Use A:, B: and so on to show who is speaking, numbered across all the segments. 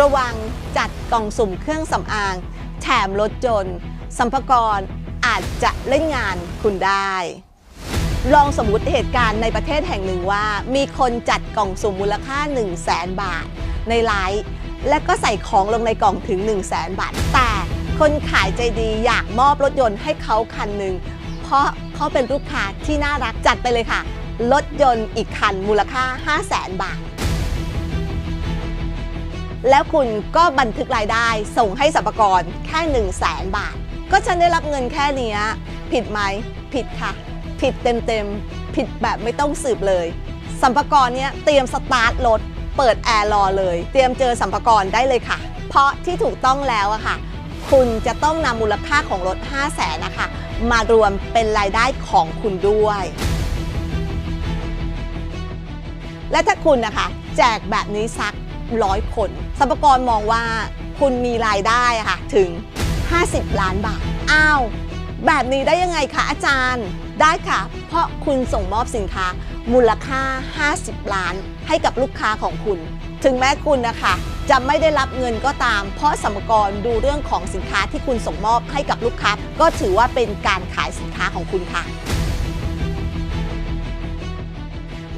A: ระวังจัดกล่องสุ่มเครื่องสำอาง แถมรถยนต์สัมภากรอาจจะเล่นงานคุณได้ ลองสมมติเหตุการณ์ในประเทศแห่งหนึ่งว่า มีคนจัดกล่องสุ่มมูลค่า 1 0 0 0 0แบาท ในไลฟ์และก็ใส่ของลงในกล่องถึง 1 0 0 0 0แบาท แต่คนขายใจดีอยากมอบรถยนต์ให้เขาคันหนึ่งเพราะเขาเป็นลูกค้าที่น่ารักจัดไปเลยค่ะ รถยนต์อีกคันมูลค่า 5 0 0แสนบาท แล้วคุณก็บันทึกรายได้ส่งให้สรรพากรแค่1 0 0 0 0แสนบาท ก็ฉันได้รับเงินแค่นี้ผิดไหมผิดค่ะ ผิดเต็มๆ ผิดแบบไม่ต้องสืบเลยสัมภากรเนี้ยเตรียมสตาร์ทรถเปิดแอร์รอเลย เตรียมเจอสัมภากรได้เลยค่ะ เพราะที่ถูกต้องแล้วอะค่ะ คุณจะต้องนำมูลค่าของรถ 5 0 0แสนนะคะ มารวมเป็นรายได้ของคุณด้วย และถ้าคุณนะคะ แจกแบบนี้สัก ร้อยคนสรรพากรมองว่าคุณมีรายได้ค่ะถึง 50 ล้านบาท อ้าว แบบนี้ได้ยังไงคะอาจารย์ ได้ค่ะ เพราะคุณส่งมอบสินค้ามูลค่า 50 ล้านให้กับลูกค้าของคุณ ถึงแม้คุณนะคะจะไม่ได้รับเงินก็ตาม เพราะสรรพากรดูเรื่องของสินค้าที่คุณส่งมอบให้กับลูกค้า ก็ถือว่าเป็นการขายสินค้าของคุณค่ะ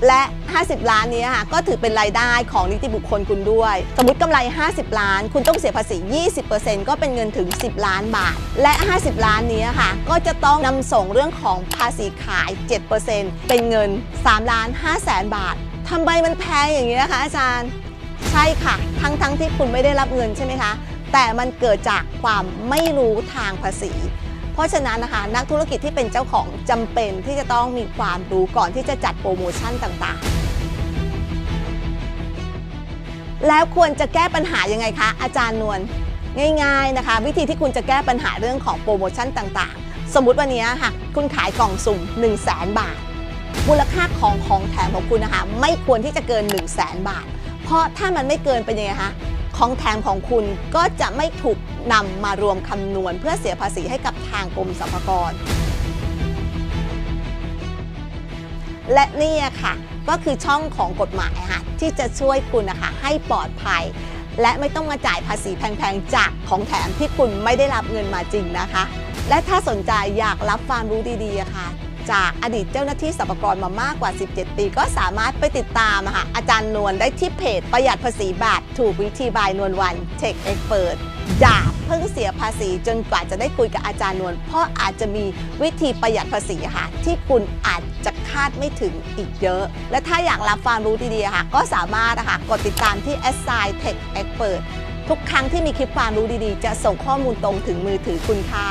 A: และ 50 ล้านนี้ค่ะก็ถือเป็นรายได้ของนิติบุคคลคุณด้วย สมมติกำไร 50 ล้าน คุณต้องเสียภาษี 20%ก็เป็นเงินถึง 10 ล้านบาท และ 50 ล้านนี้ค่ะ ก็จะต้องนำส่งเรื่องของภาษีขาย 7%เป็นเงิน3ล้าน5แสนบาททำไมมันแพงอย่างนี้นะคะอาจารย์ ใช่ค่ะ ทั้งทั้งที่คุณไม่ได้รับเงินใช่ไหมคะ แต่มันเกิดจากความไม่รู้ทางภาษี ราะฉะนั้นนะคะนักธุรกิจที่เป็นเจ้าของจำเป็นที่จะต้องมีความรู้ก่อนที่จะจัดโปรโมชั่นต่างๆแล้วควรจะแก้ปัญหายังไงคะ อาจารย์นวลง่าย ๆนะคะ วิธีที่คุณจะแก้ปัญหาเรื่องของโปรโมชั่นต่างๆ สมมุติวันนี้ค่ะ คุณขายกล่องสุ่ม 1 0 0 0 0แบาท มูลค่าของของแถมของคุณนะคะ ไม่ควรที่จะเกิน 1 0 0 0 0แบาท เพราะถ้ามันไม่เกินเป็นยังไงคะ ของแถมของคุณก็จะไม่ถูกนำมารวมคำนวณ เพื่อเสียภาษีให้กับทางกรมสรรพากร และนี่ค่ะ ก็คือช่องของกฎหมายค่ะที่จะช่วยคุณนะคะให้ปลอดภัย และไม่ต้องมาจ่ายภาษีแพงๆ จากของแถมที่คุณไม่ได้รับเงินมาจริงนะคะ และถ้าสนใจอยากรับความรู้ดีๆค่ะ จากอดีตเจ้าหน้าที่สรรพากรมามากกว่า 17 ปี ก็สามารถไปติดตามค่ะอาจารย์นวลได้ที่เพจประหยัดภาษีบาท ถูกวิธีบายนวลวันเทคเอ็กเปิดอย่าเพิ่งเสียภาษีจนกว่าจะได้คุยกับอาจารย์นวลเพราะอาจจะมีวิธีประหยัดภาษีค่ะที่คุณอาจจะคาดไม่ถึงอีกเยอะ และถ้าอยากรับความรู้ดีๆค่ะ ก็สามารถอะค่ะกดติดตามที่ s อ i Tech Expert ทุกครั้งที่มีคลิปความรู้ดีๆ จะส่งข้อมูลตรงถึงมือถือคุณค่ะ